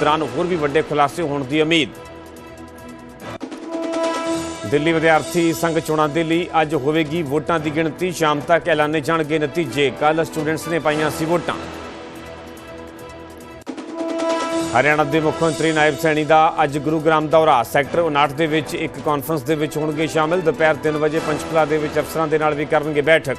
ਦੌਰਾਨ ਹੋਰ ਵੀ ਵੱਡੇ ਖੁਲਾਸੇ ਹੋਣ ਦੀ ਉਮੀਦ। ਦਿੱਲੀ ਵਿਦਿਆਰਥੀ ਸੰਘ ਚੋਣਾਂ ਦੇ ਲਈ ਅੱਜ ਹੋਵੇਗੀ ਵੋਟਾਂ ਦੀ ਗਿਣਤੀ। ਸ਼ਾਮ ਤੱਕ ਐਲਾਨੇ ਜਾਣਗੇ ਨਤੀਜੇ। ਕੱਲ ਸਟੂਡੈਂਟਸ ਨੇ ਪਾਈਆਂ ਸੀ ਵੋਟਾਂ। ਹਰਿਆਣਾ ਦੇ ਮੁੱਖ ਮੰਤਰੀ ਨਾਇਬ ਸੈਣੀ ਦਾ ਅੱਜ ਗੁਰੂਗ੍ਰਾਮ ਦੌਰਾ। ਸੈਕਟਰ 59 ਦੇ ਵਿੱਚ ਇੱਕ ਕਾਨਫਰੰਸ ਦੇ ਵਿੱਚ ਹੋਣਗੇ ਸ਼ਾਮਿਲ। ਦੁਪਹਿਰ 3 ਵਜੇ ਪੰਚਕੁਲਾ ਦੇ ਵਿੱਚ ਅਫਸਰਾਂ ਦੇ ਨਾਲ ਵੀ ਕਰਨਗੇ ਬੈਠਕ।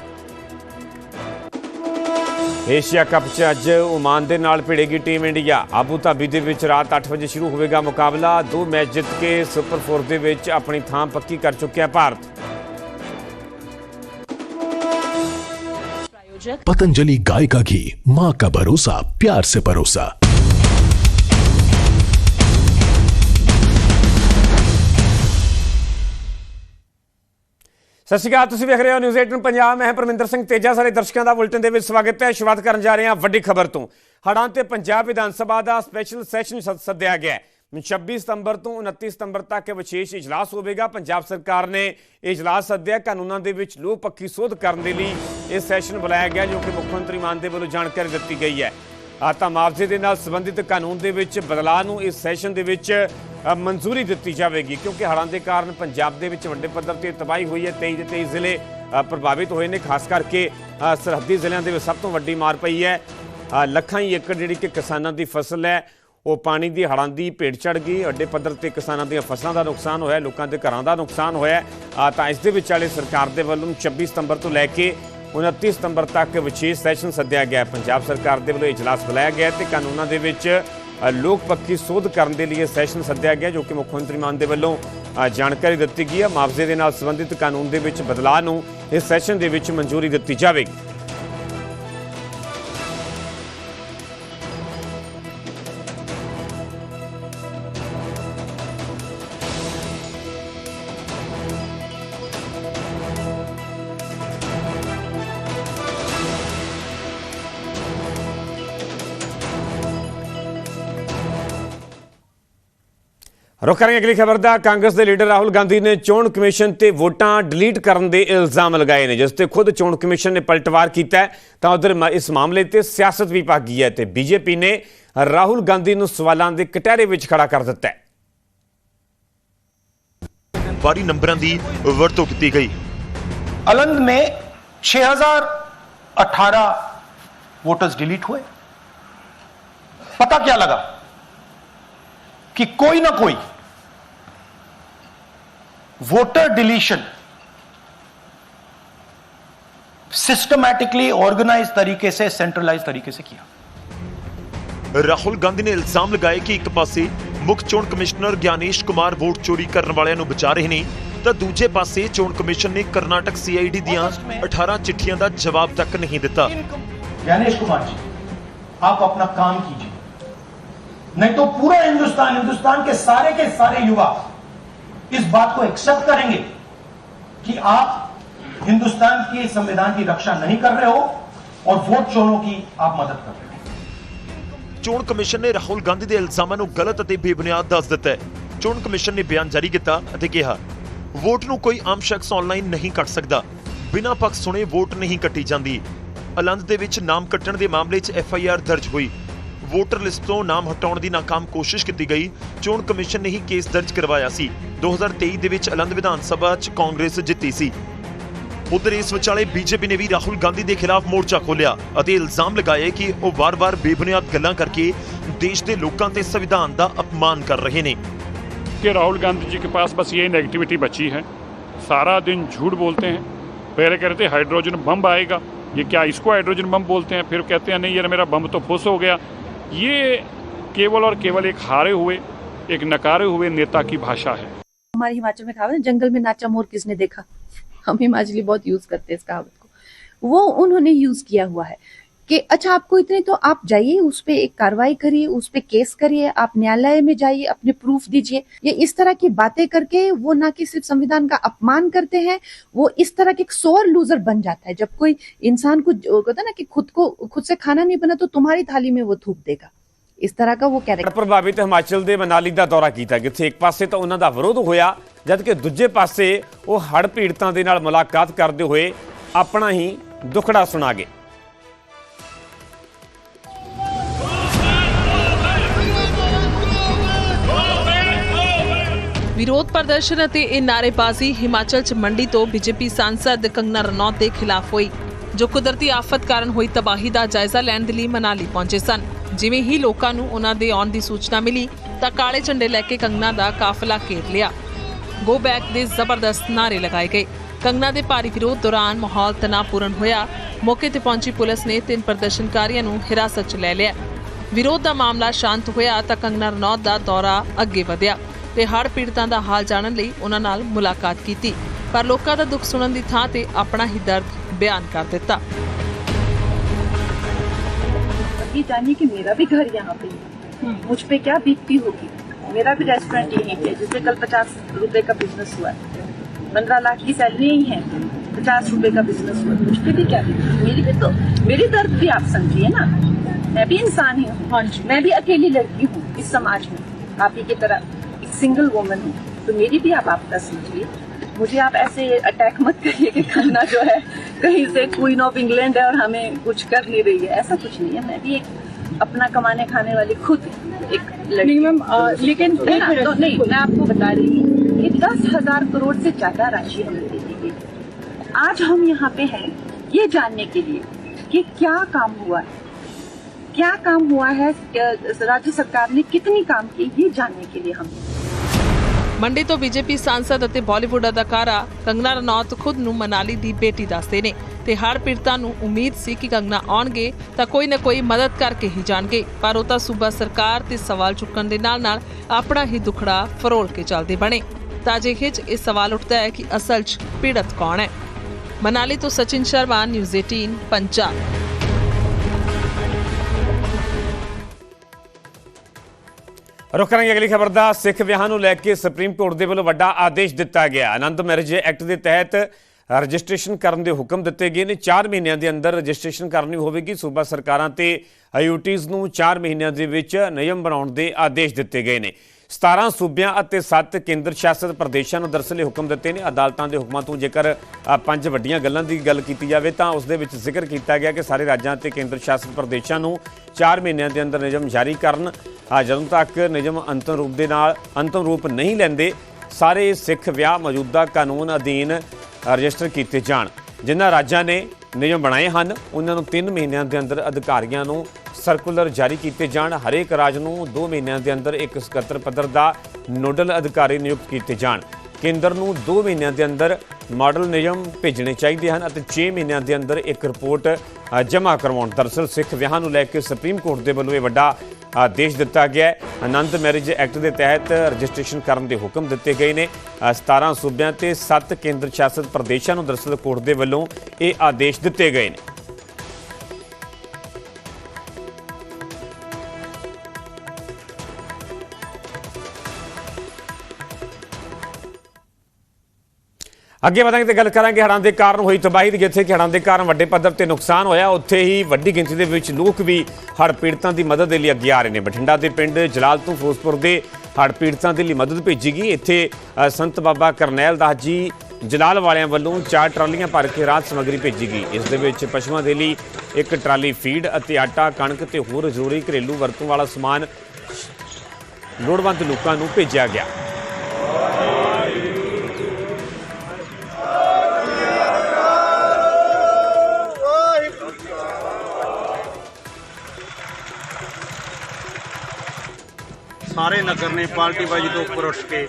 ਏਸ਼ੀਆ ਕੱਪ 'ਚ ਅੱਜ ਓਮਾਨ ਦੇ ਨਾਲ ਭਿੜੇਗੀ ਟੀਮ ਇੰਡੀਆ ਆਬੂ ਧਾਬੀ ਦੇ ਵਿੱਚ ਰਾਤ 8 ਵਜੇ ਸ਼ੁਰੂ ਹੋਵੇਗਾ ਮੁਕਾਬਲਾ ਦੋ ਮੈਚ ਜਿੱਤ ਕੇ ਸੁਪਰ 4 ਦੇ ਵਿੱਚ ਆਪਣੀ ਥਾਂ ਪੱਕੀ ਕਰ ਚੁੱਕਿਆ ਭਾਰਤ प्रायोजक पतंजलि गाय का घी माँ का भरोसा प्यार से परोसा ਸਤਿ ਸ਼੍ਰੀ ਅਕਾਲ, ਤੁਸੀਂ ਵੇਖ ਰਹੇ ਹੋ ਨਿਊਜ਼ 18 ਪੰਜਾਬ। ਮੈਂ ਪਰਮਿੰਦਰ ਸਿੰਘ ਤੇਜਾ ਸਾਰੇ ਦਰਸ਼ਕਾਂ ਦਾ ਬੁਲਟਨ ਦੇ ਵਿੱਚ ਸਵਾਗਤ ਹੈ। ਸ਼ੁਰੂਆਤ ਕਰਨ ਜਾ ਰਹੇ ਹਾਂ ਵੱਡੀ ਖਬਰ ਤੋਂ। ਹੜ੍ਹਾਂ ਤੇ ਪੰਜਾਬ ਵਿਧਾਨ ਸਭਾ ਦਾ ਸਪੈਸ਼ਲ ਸੈਸ਼ਨ ਸੱਦ- ਸੱਦਿਆ ਗਿਆ ਹੈ। 26 ਸਤੰਬਰ ਤੋਂ 29 ਸਤੰਬਰ ਤੱਕ ਵਿਸ਼ੇਸ਼ ਇਜਲਾਸ ਹੋਵੇਗਾ। ਪੰਜਾਬ ਸਰਕਾਰ ਨੇ ਇਹ ਇਜਲਾਸ ਸੱਦਿਆ। ਕਾਨੂੰਨਾਂ ਦੇ ਵਿੱਚ ਲੋਕ ਪੱਖੀ ਸੋਧ ਕਰਨ ਦੇ ਲਈ ਇਹ ਸੈਸ਼ਨ ਬੁਲਾਇਆ ਗਿਆ, ਜੋ ਕਿ ਮੁੱਖ ਮੰਤਰੀ ਮਾਨ ਦੇ ਵੱਲੋਂ ਜਾਣਕਾਰੀ ਦਿੱਤੀ ਗਈ ਹੈ। ਤਾਂ ਮੁਆਵਜ਼ੇ ਦੇ ਨਾਲ ਸੰਬੰਧਿਤ ਕਾਨੂੰਨ ਦੇ ਵਿੱਚ ਬਦਲਾਅ ਨੂੰ ਇਸ ਸੈਸ਼ਨ ਦੇ ਵਿੱਚ ਮਨਜ਼ੂਰੀ ਦਿੱਤੀ ਜਾਵੇਗੀ, ਕਿਉਂਕਿ ਹੜ੍ਹਾਂ ਦੇ ਕਾਰਨ ਪੰਜਾਬ ਦੇ ਵਿੱਚ ਵੱਡੇ ਪੱਧਰ ਤੇ ਤਬਾਹੀ ਹੋਈ ਹੈ। 23 ਦੇ 23 ਜ਼ਿਲ੍ਹੇ ਪ੍ਰਭਾਵਿਤ ਹੋਏ ਨੇ, ਖਾਸ ਕਰਕੇ ਸਰਹੱਦੀ ਜ਼ਿਲ੍ਹਿਆਂ ਦੇ ਵਿੱਚ ਸਭ ਤੋਂ ਵੱਡੀ ਮਾਰ ਪਈ ਹੈ। ਲੱਖਾਂ ਹੀ ਏਕੜ ਜਿਹੜੀ ਕਿ ਕਿਸਾਨਾਂ ਦੀ ਫਸਲ ਹੈ, ਉਹ ਪਾਣੀ ਦੀ ਹੜ੍ਹਾਂ ਦੀ ਭੇਟ ਚੜ ਗਈ। ਵੱਡੇ ਪੱਧਰ ਤੇ ਕਿਸਾਨਾਂ ਦੀਆਂ ਫਸਲਾਂ ਦਾ ਨੁਕਸਾਨ ਹੋਇਆ, ਲੋਕਾਂ ਦੇ ਘਰਾਂ ਦਾ ਨੁਕਸਾਨ ਹੋਇਆ। ਤਾਂ ਇਸ ਦੇ ਵਿਚਾਲੇ ਸਰਕਾਰ ਦੇ ਵੱਲੋਂ 26 ਸਤੰਬਰ ਤੋਂ ਲੈ ਕੇ 29 ਸਤੰਬਰ ਤੱਕ ਵਿਸ਼ੇਸ਼ ਸੈਸ਼ਨ ਸੱਦਿਆ ਗਿਆ। ਪੰਜਾਬ ਸਰਕਾਰ ਦੇ ਵੱਲੋਂ ਇਜਲਾਸ ਬੁਲਾਇਆ ਗਿਆ ਹੈ ਤੇ ਕਾਨੂੰਨਾਂ ਦੇ ਵਿੱਚ ਲੋਕ ਪੱਖੀ ਸੋਧ ਕਰਨ ਦੇ ਲਈ ਇਹ ਸੈਸ਼ਨ ਸੱਦਿਆ ਗਿਆ, ਜੋ ਕਿ ਮੁੱਖ ਮੰਤਰੀ ਮਾਨ ਦੇ ਵੱਲੋਂ ਜਾਣਕਾਰੀ ਦਿੱਤੀ ਗਈ ਹੈ। ਮੁਆਵਜ਼ੇ ਦੇ ਨਾਲ ਸੰਬੰਧਿਤ ਕਾਨੂੰਨ ਦੇ ਵਿੱਚ ਬਦਲਾਅ ਨੂੰ ਇਸ ਸੈਸ਼ਨ ਦੇ ਵਿੱਚ ਮਨਜ਼ੂਰੀ ਦਿੱਤੀ ਜਾਵੇਗੀ। ਰੁਕ ਕਰਾਂਗੇ ਅਗਲੀ ਖਬਰ ਦਾ ਕਾਂਗਰਸ ਦੇ ਲੀਡਰ ਰਾਹੁਲ ਗਾਂਧੀ ਨੇ ਚੋਣ ਕਮਿਸ਼ਨ ਤੇ ਵੋਟਾਂ ਡਿਲੀਟ ਕਰਨ ਦੇ ਇਲਜ਼ਾਮ ਲਗਾਏ ਨੇ ਜਿਸ ਤੇ ਖੁਦ ਚੋਣ ਕਮਿਸ਼ਨ ਨੇ ਪਲਟਵਾਰ ਕੀਤਾ ਹੈ ਤਾਂ ਉਧਰ ਇਸ ਮਾਮਲੇ ਤੇ ਸਿਆਸਤ ਵੀ ਭੱਗ ਗਈ ਹੈ ਤੇ ਬੀਜੇਪੀ ਨੇ ਰਾਹੁਲ ਗਾਂਧੀ ਨੂੰ ਸਵਾਲਾਂ ਦੇ ਕਟਹਿਰੇ ਵਿੱਚ ਖੜਾ ਕਰ ਦਿੱਤਾ ਹੈ ਬਾਰੀ ਨੰਬਰਾਂ ਦੀ ਵਰਤੋਂ ਕੀਤੀ ਗਈ अलंग में 6018 वोटर्स डिलीट हुए पता क्या लगा कि कोई ना कोई वोटर डिलीशन सिस्टमैटिकली ऑर्गेनाइज तरीके से सेंट्रलाइज तरीके से किया ਰਾਹੁਲ ਗਾਂਧੀ ਨੇ ਇਲਜ਼ਾਮ ਲਗਾਏ ਕਿ ਇੱਕ ਪਾਸੇ ਮੁੱਖ ਚੋਣ ਕਮਿਸ਼ਨਰ ਗਿਆਨੇਸ਼ ਕੁਮਾਰ ਵੋਟ ਚੋਰੀ ਕਰਨ ਵਾਲਿਆਂ ਨੂੰ ਬਚਾ ਰਹੇ ਨੇ ਤਾਂ ਦੂਜੇ ਪਾਸੇ ਚੋਣ ਕਮਿਸ਼ਨ ਨੇ ਕਰਨਾਟਕ ਸੀਆਈਡੀ ਦੀਆਂ 18 ਚਿੱਠੀਆਂ ਦਾ ਜਵਾਬ ਤੱਕ ਨਹੀਂ ਦਿੱਤਾ ज्ञानेश कुमार जी आप अपना काम कीजिए नहीं तो पूरा हिंदुस्तान हिंदुस्तान के सारे के सारे युवा इस बात को एक्सेप्ट करेंगे कि आप हिंदुस्तान के संविधान की रक्षा नहीं कर रहे हो और वोट चोरों की आप मदद कर रहे हो ਚੋਣ ਕਮਿਸ਼ਨ ਨੇ ਰਾਹੁਲ ਗਾਂਧੀ ਦੇ ਇਲਜ਼ਾਮਾਂ ਨੂੰ ਗਲਤ ਅਤੇ ਬੇਬੁਨਿਆਦ ਦੱਸ ਦਿੱਤਾ ਹੈ ਚੋਣ ਕਮਿਸ਼ਨ ਨੇ ਬਿਆਨ ਜਾਰੀ ਕੀਤਾ ਅਤੇ ਕਿਹਾ ਵੋਟ ਨੂੰ ਕੋਈ ਆਮ ਸ਼ਖਸ ਆਨਲਾਈਨ ਨਹੀਂ ਕੱਟ ਸਕਦਾ ਬਿਨਾਂ ਪੱਖ ਸੁਣੇ ਵੋਟ ਨਹੀਂ ਕੱਟੀ ਜਾਂਦੀ ਅਲੰਦ ਦੇ ਵਿੱਚ ਨਾਮ ਕੱਟਣ ਦੇ ਮਾਮਲੇ 'ਚ ਐਫ ਆਈ ਆਰ ਦਰਜ ਹੋਈ ਵੋਟਰ ਲਿਸਟ ਤੋਂ ਨਾਮ ਹਟਾਉਣ ਦੀ ਨਾਕਾਮ ਕੋਸ਼ਿਸ਼ ਕੀਤੀ ਗਈ ਚੋਣ ਕਮਿਸ਼ਨ ਨੇ ਹੀ ਕੇਸ ਦਰਜ ਕਰਵਾਇਆ ਸੀ 2023 ਦੇ ਵਿੱਚ ਅਲੰਦ ਵਿਧਾਨ ਸਭਾ 'ਚ ਕਾਂਗਰਸ ਜਿੱਤੀ ਸੀ ਉਧਰ ਇਸ ਵਿਚਾਲੇ ਬੀਜੇਪੀ ਨੇ ਵੀ ਰਾਹੁਲ ਗਾਂਧੀ ਦੇ ਖਿਲਾਫ ਮੋਰਚਾ ਖੋਲ੍ਹਿਆ ਅਤੇ ਇਲਜ਼ਾਮ ਲਗਾਏ ਕਿ ਉਹ ਵਾਰ-ਵਾਰ ਬੇਬੁਨਿਆਦ ਗੱਲਾਂ ਕਰਕੇ ਦੇਸ਼ ਦੇ ਲੋਕਾਂ ਤੇ ਸੰਵਿਧਾਨ ਦਾ ਅਪਮਾਨ ਕਰ ਰਹੇ ਨੇ कि राहुल गांधी जी के पास बस ये नेगेटिविटी बची है सारा दिन झूठ बोलते हैं पहले कह रहे थे हाइड्रोजन बम आएगा ये क्या इसको हाइड्रोजन बम बोलते हैं फिर कहते हैं नहीं यार मेरा बम तो फुस हो गया ये केवल और केवल एक हारे हुए, एक नकारे हुए नेता की भाषा है। हमारे हिमाचल में कहावत जंगल में नाचा मोर किसने देखा? हम हिमाचली बहुत यूज़ करते हैं इस कहावत को। वो उन्होंने यूज़ किया हुआ है। कि अच्छा आपको इतने तो आप जाइए उस पर एक कार्रवाई करिए उस पर केस करिए आप न्यायालय में जाइए अपने प्रूफ दीजिए ये इस तरह की बातें करके वो ना कि सिर्फ संविधान का अपमान करते हैं वो इस तरह के एक सोर लूजर बन जाता है जब कोई इंसान को जो कहता है ना कि खुद को खुद से खाना नहीं बना तो तुम्हारी थाली में वो थूक देगा इस तरह का वो ਹੜ੍ਹ कैरेक्टर ਪ੍ਰਭਾਵਿਤ ਹਿਮਾਚਲ ਦੇ ਮਨਾਲੀ ਦਾ ਦੌਰਾ ਕੀਤਾ ਜਿੱਥੇ ਇੱਕ ਪਾਸੇ ਤਾਂ ਉਹਨਾਂ ਦਾ ਵਿਰੋਧ ਹੋਇਆ ਜਦਕਿ ਦੂਜੇ ਪਾਸੇ ਉਹ ਹੜ੍ਹ ਪੀੜਤਾਂ ਦੇ ਨਾਲ ਮੁਲਾਕਾਤ ਕਰਦੇ ਹੋਏ ਆਪਣਾ ਹੀ ਦੁਖੜਾ ਸੁਣਾ ਗਏ ਵਿਰੋਧ ਪ੍ਰਦਰਸ਼ਨ ਅਤੇ ਇਹ ਨਾਅਰੇਬਾਜ਼ੀ ਹਿਮਾਚਲ 'ਚ ਮੰਡੀ ਤੋਂ ਬੀਜੇਪੀ ਸਾਂਸਦ ਕੰਗਨਾ ਰਣੌਤ ਦੇ ਖਿਲਾਫ ਹੋਈ, ਜੋ ਕੁਦਰਤੀ ਆਫਤ ਕਾਰਨ ਹੋਈ ਤਬਾਹੀ ਦਾ ਜਾਇਜ਼ਾ ਲੈਣ ਦੇ ਲਈ ਮਨਾਲੀ ਪਹੁੰਚੇ ਸਨ। ਜਿਵੇਂ ਹੀ ਲੋਕਾਂ ਨੂੰ ਉਹਨਾਂ ਦੇ ਆਉਣ ਦੀ ਸੂਚਨਾ ਮਿਲੀ, ਤਾਂ ਕਾਲੇ ਝੰਡੇ ਲੈ ਕੇ ਕੰਗਨਾ ਦਾ ਕਾਫਲਾ ਘੇਰ ਲਿਆ। ਗੋ ਬੈਕ ਦੇ ਜ਼ਬਰਦਸਤ ਨਾਰੇ ਲਗਾਏ ਗਏ। ਕੰਗਨਾ ਦੇ ਭਾਰੀ ਵਿਰੋਧ ਦੌਰਾਨ ਮਾਹੌਲ ਤਣਾਅਪੂਰਨ ਹੋਇਆ। ਮੌਕੇ ਤੇ ਪਹੁੰਚੀ ਪੁਲਿਸ ਨੇ ਤਿੰਨ ਪ੍ਰਦਰਸ਼ਨਕਾਰੀਆਂ ਨੂੰ ਹਿਰਾਸਤ 'ਚ ਲੈ ਲਿਆ। ਵਿਰੋਧ ਦਾ ਮਾਮਲਾ ਸ਼ਾਂਤ ਹੋਇਆ ਤਾਂ ਕੰਗਨਾ ਰਣੌਤ ਦਾ ਦੌਰਾ ਅੱਗੇ ਵਧਿਆ। ਤੇ ਹੜ੍ਹ ਪੀੜਤਾਂ ਦਾ ਹਾਲ ਜਾਣਨ ਲਈ ਉਹਨਾਂ ਨਾਲ ਮੁਲਾਕਾਤ ਕੀਤੀ ਪਰ ਲੋਕਾਂ ਦਾ ਦੁੱਖ ਸੁਣਨ ਦੀ ਥਾਂ ਤੇ ਆਪਣਾ ਹੀ ਦਰਦ ਬਿਆਨ ਕਰ ਦਿੱਤਾ ये जानिए कि मेरा भी घर यहाँ पे है मुझ पे क्या बीतती होगी मेरा भी रेस्टोरेंट यहीं पे है, जिसमें कल पचास रुपए का बिजनेस हुआ है पंद्रह लाख की सैलरी ही है पचास रुपए का बिजनेस हुआ है। मुझ पे भी क्या बीती मेरी भी तो मेरी दर्द भी आप समझिए ना मैं भी इंसान ही हूँ मैं भी अकेली लड़की हूँ इस समाज में आप ही की तरह एक सिंगल वुमन हूँ। तो मेरी भी आप आपदा समझिए मुझे आप ऐसे अटैक मत करिए कि खन्ना जो है कहीं से क्वीन ऑफ़ इंग्लैंड है और हमें कुछ कर नहीं रही है। ऐसा कुछ नहीं है। मैं भी एक अपना कमाने खाने वाली खुद एक लड़की। मैम, लेकिन। तो नहीं मैं आपको बता रही हूँ कि दस हज़ार करोड़ से ज़्यादा राशि हमें दे दी गई। आज हम यहाँ पे हैं ये जानने के लिए कि क्या काम हुआ है। क्या काम हुआ है क्या राज्य सरकार ने कितनी काम की ये जानने के लिए हम ਮੰਡੀ ਤੋਂ ਬੀਜੇਪੀ ਸਾਂਸਦ ਅਤੇ ਬਾਲੀਵੁੱਡ ਅਦਾਕਾਰਾ ਕੰਗਨਾ ਰਣੌਤ ਖੁਦ ਨੂੰ ਮਨਾਲੀ ਦੀ ਬੇਟੀ ਦੱਸਦੇ ਨੇ ਤੇ ਹੜ੍ਹ ਪੀੜਤਾਂ ਨੂੰ ਉਮੀਦ ਸੀ ਕਿ ਕੰਗਨਾ ਆਉਣਗੇ ਤਾਂ ਕੋਈ ਨਾ ਕੋਈ ਮਦਦ ਕਰਕੇ ਹੀ ਜਾਣਗੇ ਪਰ ਉਹ ਤਾਂ ਸੂਬਾ ਸਰਕਾਰ ਤੇ ਸਵਾਲ ਚੁੱਕਣ ਦੇ ਨਾਲ ਨਾਲ ਆਪਣਾ ਹੀ ਦੁਖੜਾ ਫਰੋਲ ਕੇ ਚੱਲਦੇ ਬਣੇ ਤਾਂ ਅਜਿਹੇ 'ਚ ਇਹ ਸਵਾਲ ਉੱਠਦਾ ਹੈ ਕਿ ਅਸਲ 'ਚ ਪੀੜਤ ਕੌਣ ਹੈ ਮਨਾਲੀ ਤੋਂ ਸਚਿਨ ਸ਼ਰਮਾ ਨਿਊਜ਼ 18 ਪੰਜਾਬ ਰੁਕ ਕਰਾਂਗੇ ਅਗਲੀ ਖਬਰ ਦਾ ਸਿੱਖ ਵਿਆਹਾਂ ਨੂੰ ਲੈ ਕੇ ਸੁਪਰੀਮ ਕੋਰਟ ਦੇ ਵੱਲੋਂ ਵੱਡਾ ਆਦੇਸ਼ ਦਿੱਤਾ ਗਿਆ। ਆਨੰਦ ਮੈਰਿਜ ਐਕਟ ਦੇ ਤਹਿਤ ਰਜਿਸਟ੍ਰੇਸ਼ਨ ਕਰਨ ਦੇ ਹੁਕਮ ਦਿੱਤੇ ਗਏ ਨੇ। 4 ਮਹੀਨਿਆਂ ਦੇ ਅੰਦਰ ਰਜਿਸਟ੍ਰੇਸ਼ਨ ਕਰਨੀ ਹੋਵੇਗੀ। ਸੂਬਾ ਸਰਕਾਰਾਂ ਤੇ ਆਈਯੂਟੀਜ਼ ਨੂੰ 4 ਮਹੀਨਿਆਂ ਦੇ ਵਿੱਚ ਨਿਯਮ ਬਣਾਉਣ ਦੇ ਆਦੇਸ਼ ਦਿੱਤੇ ਗਏ ਨੇ। 17 ਸੂਬਿਆਂ ਅਤੇ 7 ਕੇਂਦਰ ਸ਼ਾਸਿਤ ਪ੍ਰਦੇਸ਼ਾਂ ਨੂੰ ਦਰਅਸਲ ਹੁਕਮ ਦਿੱਤੇ ਨੇ। ਅਦਾਲਤਾਂ ਦੇ ਹੁਕਮਾਂ ਤੋਂ ਜੇਕਰ ਪੰਜ ਵੱਡੀਆਂ ਗੱਲਾਂ ਦੀ ਗੱਲ ਕੀਤੀ ਜਾਵੇ ਤਾਂ ਉਸ ਦੇ ਵਿੱਚ ਜ਼ਿਕਰ ਕੀਤਾ ਗਿਆ ਕਿ ਸਾਰੇ ਰਾਜਾਂ ਅਤੇ ਕੇਂਦਰ ਸ਼ਾਸਿਤ ਪ੍ਰਦੇਸ਼ਾਂ ਨੂੰ 4 ਮਹੀਨਿਆਂ ਦੇ ਅੰਦਰ ਨਿਯਮ ਜਾਰੀ ਕਰਨ ਜਦੋਂ ਤੱਕ ਨਿਯਮ ਅੰਤਮ ਰੂਪ ਦੇ ਨਾਲ ਅੰਤਮ ਰੂਪ ਨਹੀਂ ਲੈਂਦੇ, ਸਾਰੇ ਸਿੱਖ ਵਿਆਹ ਮੌਜੂਦਾ ਕਾਨੂੰਨ ਅਧੀਨ ਰਜਿਸਟਰ ਕੀਤੇ ਜਾਣ। ਜਿਨ੍ਹਾਂ ਰਾਜਾਂ ਨੇ ਨਿਯਮ ਬਣਾਏ ਹਨ, ਉਹਨਾਂ ਨੂੰ 3 ਮਹੀਨਿਆਂ ਦੇ ਅੰਦਰ ਅਧਿਕਾਰੀਆਂ ਨੂੰ ਸਰਕੂਲਰ ਜਾਰੀ ਕੀਤੇ ਜਾਣ। ਹਰੇਕ ਰਾਜ ਨੂੰ 2 ਮਹੀਨਿਆਂ ਦੇ ਅੰਦਰ ਇੱਕ ਸਕੱਤਰ ਪੱਧਰ ਦਾ ਨੋਡਲ ਅਧਿਕਾਰੀ ਨਿਯੁਕਤ ਕੀਤੇ ਜਾਣ। ਕੇਂਦਰ ਨੂੰ 2 ਮਹੀਨਿਆਂ ਦੇ ਅੰਦਰ ਮਾਡਲ ਨਿਯਮ ਭੇਜਣੇ ਚਾਹੀਦੇ ਹਨ ਅਤੇ 6 ਮਹੀਨਿਆਂ ਦੇ ਅੰਦਰ ਇੱਕ ਰਿਪੋਰਟ ਜਮ੍ਹਾਂ ਕਰਵਾਉਣ। ਦਰਅਸਲ ਸਿੱਖ ਵਿਆਹਾਂ ਨੂੰ ਲੈ ਕੇ ਸੁਪਰੀਮ ਕੋਰਟ ਦੇ ਵੱਲੋਂ ਇਹ ਵੱਡਾ ਆਦੇਸ਼ ਦਿੱਤਾ ਗਿਆ ਹੈ। ਆਨੰਦ ਮੈਰਿਜ ਐਕਟ ਦੇ ਤਹਿਤ ਰਜਿਸਟ੍ਰੇਸ਼ਨ ਕਰਨ ਦੇ ਹੁਕਮ ਦਿੱਤੇ ਗਏ ਨੇ। ਅ, 17 ਸੂਬਿਆਂ ਤੇ 7 ਕੇਂਦਰ ਸ਼ਾਸਿਤ ਪ੍ਰਦੇਸ਼ਾਂ ਨੂੰ ਦਰਅਸਲ ਕੋਰਟ ਦੇ ਵੱਲੋਂ ਇਹ ਆਦੇਸ਼ ਦਿੱਤੇ ਗਏ ਨੇ। ਅੱਗੇ ਵਧਾਂਗੇ ਤੇ ਗੱਲ ਕਰਾਂਗੇ ਹੜ੍ਹਾਂ ਦੇ ਕਾਰਨ ਹੋਈ ਤਬਾਹੀ ਦੀ, ਜਿੱਥੇ ਕਿ ਹੜ੍ਹਾਂ ਦੇ ਕਾਰਨ ਵੱਡੇ ਪੱਧਰ ਤੇ ਨੁਕਸਾਨ ਹੋਇਆ। ਉੱਥੇ ਹੀ ਵੱਡੀ ਗਿਣਤੀ ਦੇ ਵਿੱਚ ਲੋਕ ਵੀ ਹੜ੍ਹ ਪੀੜਤਾਂ ਦੀ ਮਦਦ ਦੇ ਲਈ ਅੱਗੇ ਆ ਰਹੇ ਨੇ। ਬਠਿੰਡਾ ਦੇ ਪਿੰਡ ਜਲਾਲ ਤੋਂ ਫਿਰੋਜ਼ਪੁਰ ਦੇ ਹੜ੍ਹ ਪੀੜਤਾਂ ਦੇ ਲਈ ਮਦਦ ਭੇਜੀ ਗਈ। ਇੱਥੇ ਸੰਤ ਬਾਬਾ ਕਰਨੈਲ ਦਾਸ ਜੀ ਜਲਾਲ ਵਾਲਿਆਂ ਵੱਲੋਂ ਚਾਰ ਟਰਾਲੀਆਂ ਭਰ ਕੇ ਰਾਹਤ ਸਮੱਗਰੀ ਭੇਜੀ ਗਈ। ਇਸ ਦੇ ਵਿੱਚ ਪਸ਼ੂਆਂ ਦੇ ਲਈ ਇੱਕ ਟਰਾਲੀ ਫੀਡ ਅਤੇ ਆਟਾ, ਕਣਕ ਤੇ ਹੋਰ ਜ਼ਰੂਰੀ ਘਰੇਲੂ ਵਰਤੋਂ ਵਾਲਾ ਸਮਾਨ ਲੋੜਵੰਦ ਲੋਕਾਂ ਨੂੰ ਭੇਜਿਆ ਗਿਆ। ਸਾਰੇ ਨਗਰ ਨੇ ਪਾਰਟੀ ਬਾਜੀ ਤੋਂ ਉੱਪਰ ਉੱਠ ਕੇ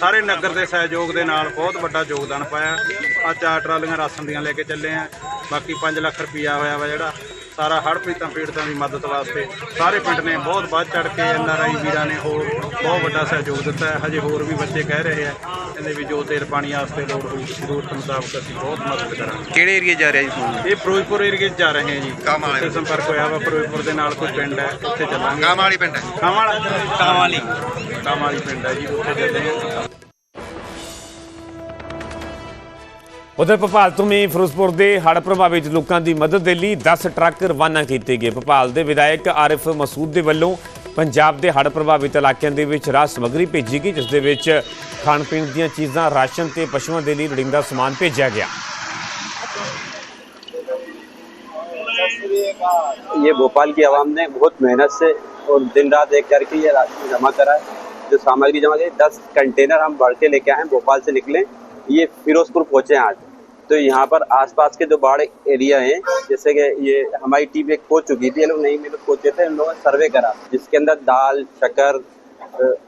ਸਾਰੇ ਨਗਰ ਦੇ ਸਹਿਯੋਗ ਦੇ ਨਾਲ ਬਹੁਤ ਵੱਡਾ ਯੋਗਦਾਨ ਪਾਇਆ। ਆ ਚਾਰ ਟਰਾਲੀਆਂ ਰਾਸ਼ਨ ਦੀਆਂ ਲੈ ਕੇ ਚੱਲੇ ਆ। ਬਾਕੀ 5 ਲੱਖ ਰੁਪਈਆ ਹੋਇਆ ਵਾ ਜਿਹੜਾ। ਸਾਰਾ ਹੜ੍ਹ ਪੀੜਤਾਂ ਪੀੜਤਾਂ ਦੀ ਮਦਦ ਵਾਸਤੇ ਸਾਰੇ ਪਿੰਡ ਨੇ ਬਹੁਤ ਵੱਧ ਚੜ ਕੇ ਐਨ ਆਰ ਆਈ ਵੀਰਾਂ ਨੇ ਹੋਰ ਬਹੁਤ ਵੱਡਾ ਸਹਿਯੋਗ ਦਿੱਤਾ ਹੈ। ਹਜੇ ਹੋਰ ਵੀ ਬੱਚੇ ਕਹਿ ਰਹੇ ਆ ਕਹਿੰਦੇ ਵੀ ਜੋ ਤੇਲ ਪਾਣੀ ਵਾਸਤੇ ਲੋੜ ਹੋਊ ਜ਼ਰੂਰਤ ਮੁਤਾਬਕ ਅਸੀਂ ਬਹੁਤ ਮਦਦ ਕਰਾਂਗੇ। ਕਿਹੜੇ ਏਰੀਆ ਜਾ ਰਿਹਾ ਜੀ ਫੋਨ? ਇਹ ਫਿਰੋਜ਼ਪੁਰ ਏਰੀਏ 'ਚ ਜਾ ਰਹੇ ਹਾਂ ਜੀ। ਉੱਥੇ ਸੰਪਰਕ ਹੋਇਆ ਵਾ ਫਿਰੋਜ਼ਪੁਰ ਦੇ ਨਾਲ ਕੋਈ ਪਿੰਡ ਹੈ ਉੱਥੇ ਚੱਲਾਂਗੇ। ਕਾਮ ਵਾਲੀ ਪਿੰਡ ਹੈ? ਕਾਮਾਲਾ ਕਾਮਾਲੀ ਕਾਮਾਲੀ ਪਿੰਡ ਹੈ ਜੀ ਉੱਥੇ ਚੱਲੇ ਹਾਂ ਉਧਰ ਭੋਪਾਲ ਤੋਂ ਵੀ ਫਿਰੋਜ਼ਪੁਰ ਦੇ ਹੜ੍ਹ ਪ੍ਰਭਾਵਿਤ ਲੋਕਾਂ ਦੀ ਮਦਦ ਦੇ ਲਈ 10 ਟਰੱਕ ਰਵਾਨਾ ਕੀਤੇ ਗਏ ਭੋਪਾਲ ਦੇ ਵਿਧਾਇਕ ਆਰਿਫ ਮਸੂਦ ਦੇ ਵੱਲੋਂ ਪੰਜਾਬ ਦੇ ਹੜ੍ਹ ਪ੍ਰਭਾਵਿਤ ਇਲਾਕਿਆਂ ਦੇ ਵਿੱਚ ਰਾਹਤ ਸਮੱਗਰੀ ਭੇਜੀ ਗਈ ਜਿਸ ਦੇ ਵਿੱਚ ਖਾਣ ਪੀਣ ਦੀਆਂ ਚੀਜ਼ਾਂ ਰਾਸ਼ਨ ਤੇ ਪਸ਼ੂਆਂ ਦੇ ਲਈ ਲੋੜੀਂਦਾ ਸਮਾਨ ਭੇਜਿਆ ਗਿਆ ये भोपाल की आवाम ने बहुत मेहनत से और दिन रात एक करके ये राशन जमा करा है जो सामग्री जमा की दस कंटेनर हम भर के लेके आए हैं भोपाल से निकले ये फिरोजपुर पहुंचे हैं आज तो यहाँ पर आसपास के जो बाढ़ एरिया हैं, जैसे कि ये हमारी टीम एक पहुँच चुकी थी लोग नहीं में लोग पहुँचे थे, इन लोगों ने सर्वे करा, जिसके अंदर दाल, शक्कर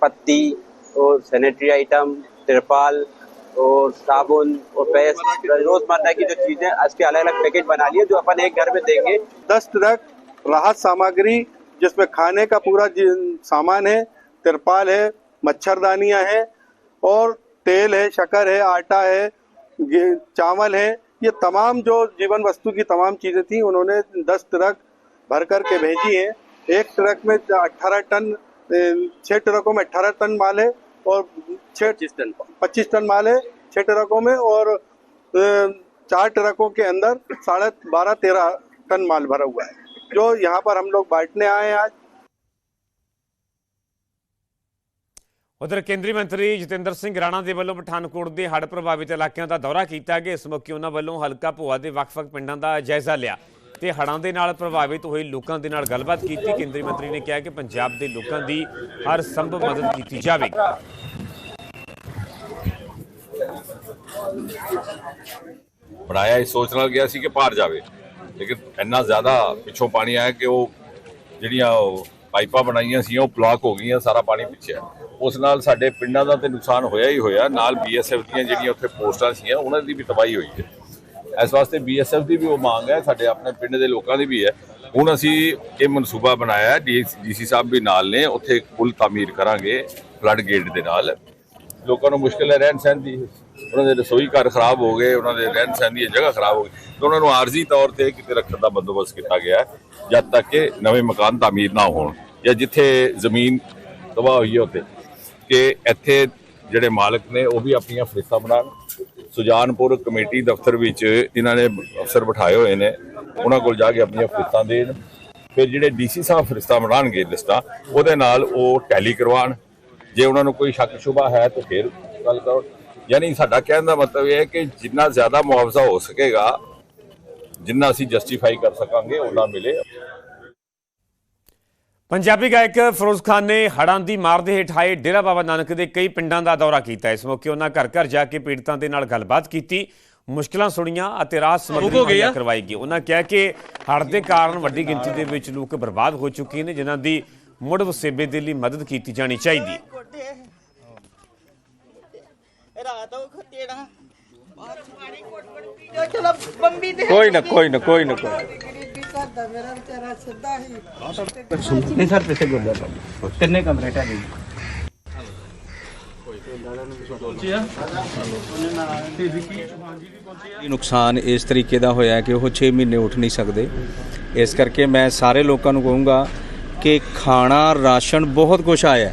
पत्ती और सैनिटरी आइटम तिरपाल और साबुन और पेस्ट, रोज़मर्रा की जो चीज़ें इसके अलग अलग पैकेज बना लिए, जो अपन एक घर में देंगे। दस ट्रक राहत सामग्री, जिसमें खाने का पूरा सामान है, तिरपाल है, मच्छरदानियाँ हैं और तेल है, शक्कर है, आटा है गे- चावल है ये तमाम जो जीवन वस्तु की तमाम चीज़ें थी उन्होंने दस ट्रक भर कर के भेजी है। एक ट्रक में अट्ठारह टन छह ट्रकों में अट्ठारह टन माल है और छह टन। पच्चीस टन माल है छह ट्रकों में और चार ट्रकों के अंदर साढ़े बारह तेरह टन माल भरा हुआ है। जो यहाँ पर हम लोग बांटने आए हैं आज ਉਧਰ ਕੇਂਦਰੀ ਮੰਤਰੀ ਜਤਿੰਦਰ ਸਿੰਘ ਰਾਣਾ ਦੇ ਵੱਲੋਂ ਪਠਾਨਕੋਟ ਦੇ ਹੜ੍ਹ ਪ੍ਰਭਾਵਿਤ ਇਲਾਕਿਆਂ ਦਾ ਦੌਰਾ ਕੀਤਾ ਗਿਆ, ਇਸ ਮੌਕੇ ਉਹਨਾਂ ਵੱਲੋਂ ਹਲਕਾ ਭੋਆ ਦੇ ਵੱਖ-ਵੱਖ ਪਿੰਡਾਂ ਦਾ ਜਾਇਜ਼ਾ ਲਿਆ ਤੇ ਹੜ੍ਹਾਂ ਦੇ ਨਾਲ ਪ੍ਰਭਾਵਿਤ ਹੋਏ ਲੋਕਾਂ ਦੇ ਨਾਲ ਗੱਲਬਾਤ ਕੀਤੀ। ਕੇਂਦਰੀ ਮੰਤਰੀ ਨੇ ਕਿਹਾ ਕਿ ਪੰਜਾਬ ਦੇ ਲੋਕਾਂ ਦੀ ਹਰ ਸੰਭਵ ਮਦਦ ਕੀਤੀ ਜਾਵੇਗੀ। ਬਣਾਇਆ ਇਸ ਸੋਚ ਨਾਲ ਗਿਆ ਸੀ ਕਿ ਪਾਰ ਜਾਵੇ, ਲੇਕਿਨ ਇੰਨਾ ਜ਼ਿਆਦਾ ਪਿੱਛੋਂ ਪਾਣੀ ਆਇਆ ਕਿ ਉਹ ਜਿਹੜੀਆਂ ਉਹ ਪਾਈਪਾਂ ਬਣਾਈਆਂ ਸੀ, ਉਹ ਬਲਾਕ ਹੋ ਗਈਆਂ, ਸਾਰਾ ਪਾਣੀ ਪਿੱਛੇ। ਉਸ ਨਾਲ ਸਾਡੇ ਪਿੰਡਾਂ ਦਾ ਤੇ ਨੁਕਸਾਨ ਹੋਇਆ ਹੀ ਹੋਇਆ। ਨਾਲ ਬੀਐਸਐਫ ਦੀਆਂ ਜਿਹੜੀਆਂ ਉੱਥੇ ਪੋਸਟਾਂ ਸੀਆਂ ਉਹਨਾਂ ਦੀ ਵੀ ਤਬਾਹੀ ਹੋਈ ਹੈ। ਇਸ ਵਾਸਤੇ ਬੀਐਸਐਫ ਦੀ ਵੀ ਉਹ ਮੰਗ ਹੈ, ਸਾਡੇ ਆਪਣੇ ਪਿੰਡ ਦੇ ਲੋਕਾਂ ਦੀ ਵੀ ਹੈ। ਹੁਣ ਅਸੀਂ ਇਹ ਮਨਸੂਬਾ ਬਣਾਇਆ ਡੀਸੀ ਸਾਹਿਬ ਵੀ ਨਾਲ ਨੇ, ਉੱਥੇ ਇੱਕ ਪੁਲ ਤਾਮੀਰ ਕਰਾਂਗੇ ਫਲੱਡ ਗੇਟ ਦੇ ਨਾਲ। ਲੋਕਾਂ ਨੂੰ ਮੁਸ਼ਕਿਲ ਹੈ ਰਹਿਣ ਸਹਿਣ ਦੀ। ਉਹਨਾਂ ਦੇ ਰਸੋਈ ਘਰ ਖਰਾਬ ਹੋ ਗਏ, ਉਹਨਾਂ ਦੇ ਰਹਿਣ ਸਹਿਣ ਦੀ ਜਗ੍ਹਾ ਖਰਾਬ ਹੋ ਗਈ। ਤੇ ਉਹਨਾਂ ਨੂੰ ਆਰਜ਼ੀ ਤੌਰ ਤੇ ਕਿਤੇ ਰੱਖਣ ਦਾ ਬੰਦੋਬਸਤ ਕੀਤਾ ਗਿਆ ਜਦ ਤੱਕ ਕਿ ਨਵੇਂ ਮਕਾਨ ਤਾਮੀਰ ਨਾ ਹੋਣ ਜਾਂ ਜਿੱਥੇ ਜ਼ਮੀਨ ਤਬਾਹ ਹੋਈ ਹੈ ਉੱਥੇ। ਕਿ ਇੱਥੇ ਜਿਹੜੇ ਮਾਲਕ ਨੇ, ਉਹ ਵੀ ਆਪਣੀਆਂ ਫਰਿਸ਼ਤਾਂ ਬਣਾਉਣ। ਸੁਜਾਨਪੁਰ ਕਮੇਟੀ ਦਫ਼ਤਰ ਵਿੱਚ ਇਹਨਾਂ ਨੇ ਅਫਸਰ ਬਿਠਾਏ ਹੋਏ ਨੇ, ਉਹਨਾਂ ਕੋਲ ਜਾ ਕੇ ਆਪਣੀਆਂ ਫਰਿਸ਼ਤਾਂ ਦੇਣ। ਫਿਰ ਜਿਹੜੇ ਡੀਸੀ ਸਾਹਿਬ ਫਰਿਸ਼ਤਾਂ ਬਣਾਉਣਗੇ ਲਿਸਟਾਂ, ਉਹਦੇ ਨਾਲ ਉਹ ਟੈਲੀ ਕਰਵਾਉਣ। ਜੇ ਉਹਨਾਂ ਨੂੰ ਕੋਈ ਸ਼ੱਕ ਸ਼ੁਬਾ ਹੈ ਤਾਂ ਫਿਰ ਗੱਲ ਕਰੋ। ਯਾਨੀ ਸਾਡਾ ਕਹਿਣ ਦਾ ਮਤਲਬ ਇਹ ਹੈ ਕਿ ਜਿੰਨਾ ਜ਼ਿਆਦਾ ਮੁਆਵਜ਼ਾ ਹੋ ਸਕੇਗਾ ਜਿੰਨਾ ਅਸੀਂ ਜਸਟੀਫਾਈ ਕਰ ਸਕਾਂਗੇ ਉਹਨਾਂ ਮਿਲੇ। ਪੰਜਾਬੀ ਗਾਇਕ ਫਿਰੋਜ਼ ਖਾਨ ਨੇ ਹੜ੍ਹਾਂ ਦੀ ਮਾਰ ਦੇ ਹੇਠ ਆਏ ਡੇਰਾ ਬਾਬਾ ਨਾਨਕ ਦੇ ਕਈ ਪਿੰਡਾਂ ਦਾ ਦੌਰਾ ਕੀਤਾ। ਇਸ ਮੌਕੇ ਉਹਨਾਂ ਘਰ ਘਰ ਜਾ ਕੇ ਪੀੜਤਾਂ ਦੇ ਨਾਲ ਗੱਲਬਾਤ ਕੀਤੀ ਮੁਸ਼ਕਲਾਂ ਸੁਣੀਆਂ ਅਤੇ ਰਾਹਤ ਸਮੱਗਰੀ ਮੁਹੱਈਆ ਕਰਵਾਈ ਗਈ ਉਹਨਾਂ ਕਿਹਾ ਕਿ ਹੜ੍ਹ ਦੇ ਕਾਰਨ ਵੱਡੀ ਗਿਣਤੀ ਦੇ ਵਿੱਚ ਲੋਕ ਬਰਬਾਦ ਹੋ ਚੁੱਕੇ ਨੇ ਜਿਨ੍ਹਾਂ ਦੀ ਮੁੜ ਵਸੇਬੇ ਦੇ ਲਈ ਮਦਦ ਕੀਤੀ ਜਾਣੀ ਚਾਹੀਦੀ। ਹੈ ਰਾਤ ਉਹ ਖਤੇੜਾ ਚਲੋ ਬੰਬੀ ਦੇ ਕੋਈ ਨਾ ਕੋਈ ਨਾ ਕੋਈ ਨਾ। ਕੋਈ ਨਹੀਂ ਸਰ ਪਿੱਛੇ ਗੁਰਦਾ ਤਿੰਨੇ ਕਮਰੇ ਟਾ ਨਹੀਂ ਇਹ ਨੁਕਸਾਨ ਇਸ ਤਰੀਕੇ ਦਾ ਹੋਇਆ ਕਿ ਉਹ 6 ਮਹੀਨੇ ਉੱਠ ਨਹੀਂ ਸਕਦੇ। ਇਸ ਕਰਕੇ ਮੈਂ ਸਾਰੇ ਲੋਕਾਂ ਨੂੰ ਕਹੂੰਗਾ ਕਿ ਖਾਣਾ ਰਾਸ਼ਨ ਬਹੁਤ ਕੁਝ ਆਇਆ